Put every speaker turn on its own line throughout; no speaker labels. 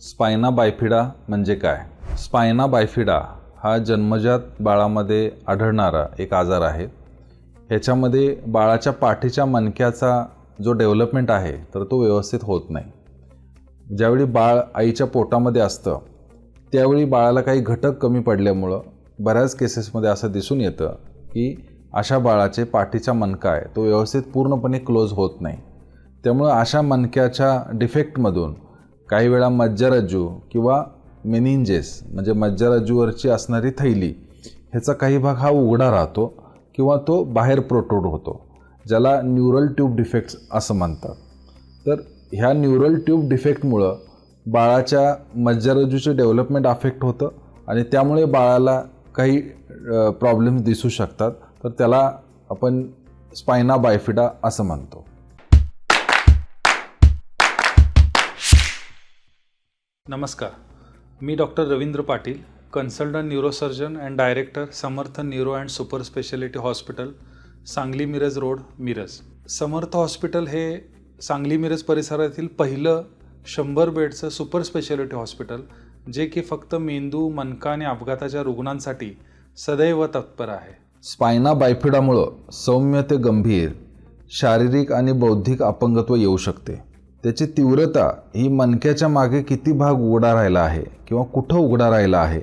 Spina bifida म्हणजे काय? Spina bifida हा जन्मजात बाळामध्ये आढळणारा एक आजार आहे. ह्याच्यामध्ये बाळाच्या पाठीच्या मणक्याचा जो डेव्हलपमेंट आहे तर तो व्यवस्थित होत नाही. ज्यावेळी बाळ आईच्या पोटामध्ये असतं त्यावेळी बाळाला काही घटक कमी पडल्यामुळं बऱ्याच केसेसमध्ये असं दिसून येतं की अशा बाळाचे पाठीचा मणका आहे तो व्यवस्थित पूर्णपणे क्लोज होत नाही. त्यामुळं अशा मणक्याच्या डिफेक्टमधून काही वेळा मज्जारज्जू किंवा मेनिंजेस म्हणजे मज्जारज्जूवरची असणारी थैली ह्याचा काही भाग हा उघडा राहतो किंवा तो बाहेर प्रोट्रूड होतो ज्याला न्यूरल ट्यूब डिफेक्ट्स असं म्हणतात. तर ह्या न्यूरल ट्यूब डिफेक्टमुळं बाळाच्या मज्जारज्जूचे डेव्हलपमेंट अफेक्ट होतं आणि त्यामुळे बाळाला काही प्रॉब्लेम्स दिसू शकतात. तर त्याला आपण स्पायना बायफिडा असं म्हणतो.
नमस्कार. मी doctor Ravindra Patil consultant neurosurgeon and director Samarth neuro and super speciality hospital Sangli Miraj road Miraj. Samarth hospital हे सांगली मिरज परिसरातील पहिलं शंभर बेडचं सुपर स्पेशालिटी हॉस्पिटल जे की फक्त मेंदू मनका आणि अपघाताच्या रुग्णांसाठी सदैव तत्पर आहे.
स्पायना बायफिडामुळं सौम्य ते गंभीर शारीरिक आणि बौद्धिक अपंगत्व येऊ शकते. त्याची तीव्रता ही मणक्याच्या मागे किती भाग उघडा राहिला आहे किंवा कुठं उघडा राहिला आहे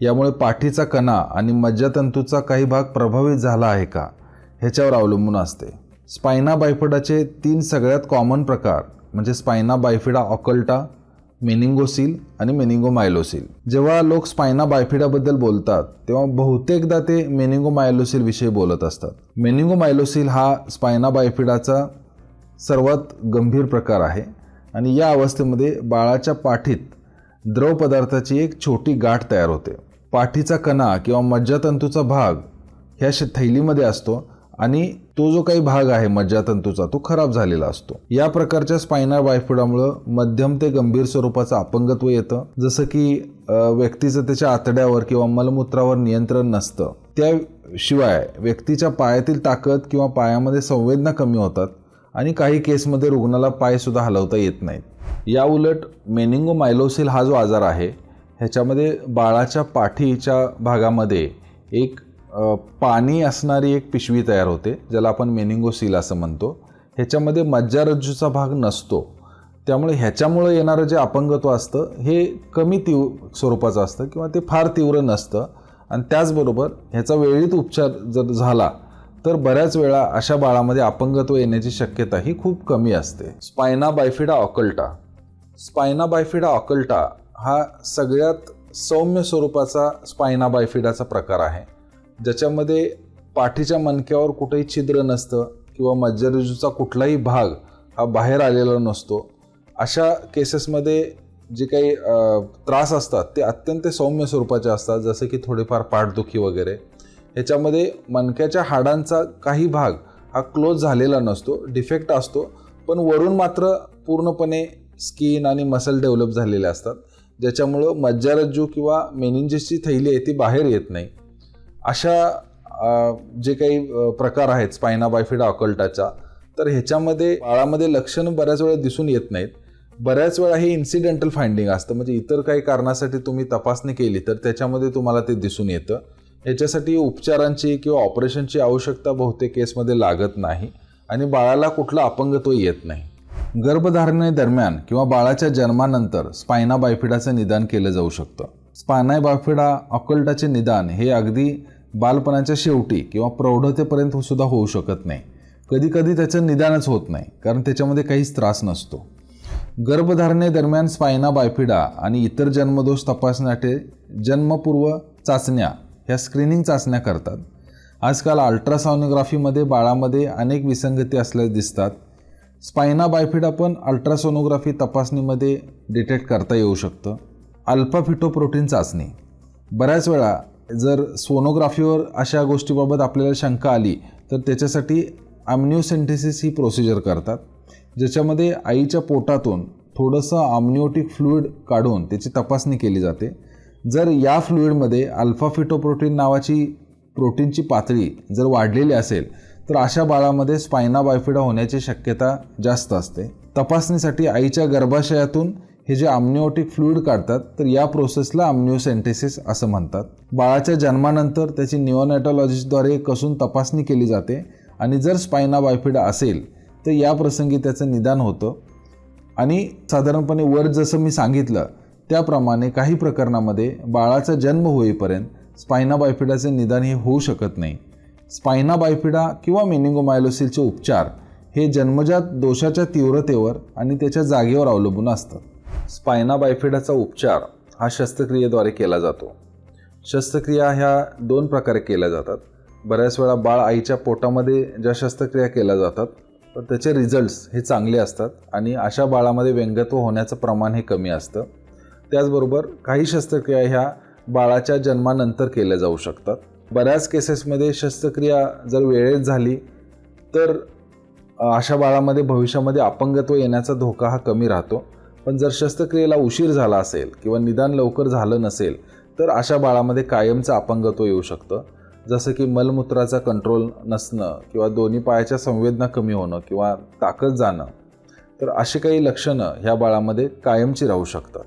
यामुळे पाठीचा कणा आणि मज्जातंतूचा काही भाग प्रभावित झाला आहे का ह्याच्यावर अवलंबून असते. स्पायना बायफिडाचे तीन सगळ्यात कॉमन प्रकार म्हणजे स्पायना बायफिडा ऑकल्टा मेनिंगोसिल आणि मेनिंगोमायलोसिल. जेव्हा लोक स्पायना बायफिडाबद्दल बोलतात तेव्हा बहुतेकदा ते मेनिंगोमायलोसील विषयी बोलत असतात. मेनिंगोमायलोसिल हा स्पायना बायफिडाचा सर्वात गंभीर प्रकार आहे. आणि या अवस्थेमध्ये बाळाच्या पाठीत द्रव पदार्थाची एक छोटी गाठ तयार होते. पाठीचा कणा किंवा मज्जातंतूचा भाग ह्या श थैलीमध्ये असतो आणि तो जो काही भाग आहे मज्जातंतूचा तो खराब झालेला असतो. या प्रकारच्या स्पायनल बायफिडामुळं मध्यम ते गंभीर स्वरूपाचं अपंगत्व येतं. जसं की व्यक्तीचं त्याच्या आतड्यावर किंवा मलमूत्रावर नियंत्रण नसतं. त्याशिवाय व्यक्तीच्या पायातील ताकद किंवा पायामध्ये संवेदना कमी होतात. आणि काही केसमध्ये रुग्णाला पायसुद्धा हलवता येत नाहीत. या उलट मेनिंगोमायलोसिल हा जो आजार आहे ह्याच्यामध्ये बाळाच्या पाठीच्या भागामध्ये एक पाणी असणारी एक पिशवी तयार होते ज्याला आपण मेनिंगोसील असं म्हणतो. ह्याच्यामध्ये मज्जारज्जूचा भाग नसतो. त्यामुळे ह्याच्यामुळे येणारं जे अपंगत्व असतं हे कमी तीव्र स्वरूपाचं असतं किंवा ते फार तीव्र नसतं. आणि त्याचबरोबर ह्याचा वेळीत उपचार जर झाला तर बऱ्याच वेळा अशा बाळामध्ये अपंगत्व येण्याची शक्यता ही खूप कमी असते. Spina bifida ऑकल्टा. स्पायना बायफिडा ऑकल्टा हा सगळ्यात सौम्य स्वरूपाचा स्पायना बायफिडाचा प्रकार आहे. ज्याच्यामध्ये पाठीच्या मणक्यावर कुठेही छिद्र नसतं किंवा मज्जारज्जूचा कुठलाही भाग हा बाहेर आलेला नसतो. अशा केसेसमध्ये जे काही त्रास असतात ते अत्यंत सौम्य स्वरूपाचे असतात जसं की थोडेफार पाठदुखी वगैरे. ह्याच्यामध्ये मणक्याच्या हाडांचा काही भाग हा क्लोज झालेला नसतो डिफेक्ट असतो पण वरून मात्र पूर्णपणे स्किन आणि मसल डेव्हलप झालेले असतात ज्याच्यामुळं मज्जारज्जू किंवा मेनिंजेसची थैली आहे ती बाहेर येत नाही. अशा जे काही प्रकार आहेत स्पायना बायफिडा ऑकल्टाचा तर ह्याच्यामध्ये बाळामध्ये लक्षणं बऱ्याच वेळा दिसून येत नाहीत. बऱ्याच वेळा हे इन्सिडेंटल फाइंडिंग असतं म्हणजे इतर काही कारणासाठी तुम्ही तपासणी केली तर त्याच्यामध्ये तुम्हाला ते दिसून येतं. ह्याच्यासाठी उपचारांची किंवा ऑपरेशनची आवश्यकता बहुतेक केसमध्ये लागत नाही आणि बाळाला कुठलं अपंगत्व येत नाही. गर्भधारणेदरम्यान किंवा बाळाच्या जन्मानंतर स्पायना बायफिडाचं निदान केलं जाऊ शकतं. स्पायना बायफिडा ऑकल्टाचे निदान हे अगदी बालपणाच्या शेवटी किंवा प्रौढतेपर्यंत सुद्धा होऊ शकत नाही. कधी कधी त्याचं निदानच होत नाही कारण त्याच्यामध्ये काहीच त्रास नसतो. गर्भधारणेदरम्यान स्पायना बायफिडा आणि इतर जन्मदोष तपासण्यासाठी जन्मपूर्व चाचण्या ह्या स्क्रीनिंग चाचण्या करतात. आजकाल अल्ट्रासॉनोग्राफीमध्ये बाळामध्ये अनेक विसंगती असल्यास दिसतात. स्पायना बायफिडा पण अल्ट्रासोनोग्राफी तपासणीमध्ये डिटेक्ट करता येऊ शकतं. अल्फा फिटोप्रोटीन चाचणी. बऱ्याच वेळा जर सोनोग्राफीवर अशा गोष्टीबाबत आपल्याला शंका आली तर त्याच्यासाठी आम्निओसेंटेसिस ही प्रोसिजर करतात. ज्याच्यामध्ये आईच्या पोटातून थोडंसं आम्निओटिक फ्लुईड काढून त्याची तपासणी केली जाते. जर या फ्लुईडमध्ये अल्फा फिटोप्रोटीन नावाची प्रोटीनची पातळी जर वाढलेली असेल तर अशा बाळामध्ये स्पायना बायफिडा होण्याची शक्यता जास्त असते. तपासणीसाठी आईच्या गर्भाशयातून हे जे आम्निओटिक फ्लुइड काढतात तर या प्रोसेसला आम्निओसेंटेसिस असं म्हणतात. बाळाच्या जन्मानंतर त्याची निओनॅटॉलॉजिस्टद्वारे कसून तपासणी केली जाते आणि जर स्पायना बायफिडा असेल तर या प्रसंगी त्याचं निदान होतं. आणि साधारणपणे वर जसं मी सांगितलं त्याप्रमाणे काही प्रकरणामध्ये बाळाचा जन्म होईपर्यंत स्पायना बायफिडाचे निदान हे होऊ शकत नाही. स्पायना बायफिडा किंवा मेनिंगोमायलोसिलचे उपचार हे जन्मजात दोषाच्या तीव्रतेवर आणि त्याच्या जागेवर अवलंबून असतात. स्पायना बायफिडाचा उपचार हा शस्त्रक्रियेद्वारे केला जातो. शस्त्रक्रिया ह्या दोन प्रकारे केल्या जातात. बऱ्याच वेळा बाळ आईच्या पोटामध्ये ज्या शस्त्रक्रिया केल्या जातात तर त्याचे रिझल्ट्स हे चांगले असतात आणि अशा बाळामध्ये व्यंगत्व होण्याचं प्रमाण हे कमी असतं. त्याचबरोबर काही शस्त्रक्रिया ह्या बाळाच्या जन्मानंतर केल्या जाऊ शकतात. बऱ्याच केसेसमध्ये शस्त्रक्रिया जर वेळेत झाली तर अशा बाळामध्ये भविष्यामध्ये अपंगत्व येण्याचा धोका हा कमी राहतो. पण जर शस्त्रक्रियेला उशीर झाला असेल किंवा निदान लवकर झालं नसेल तर अशा बाळामध्ये कायमचं अपंगत्व येऊ शकतं. जसं की मलमूत्राचा कंट्रोल नसणं किंवा दोन्ही पायाच्या संवेदना कमी होणं किंवा ताकद जाणं तर अशी काही लक्षणं ह्या बाळामध्ये कायमची राहू शकतात.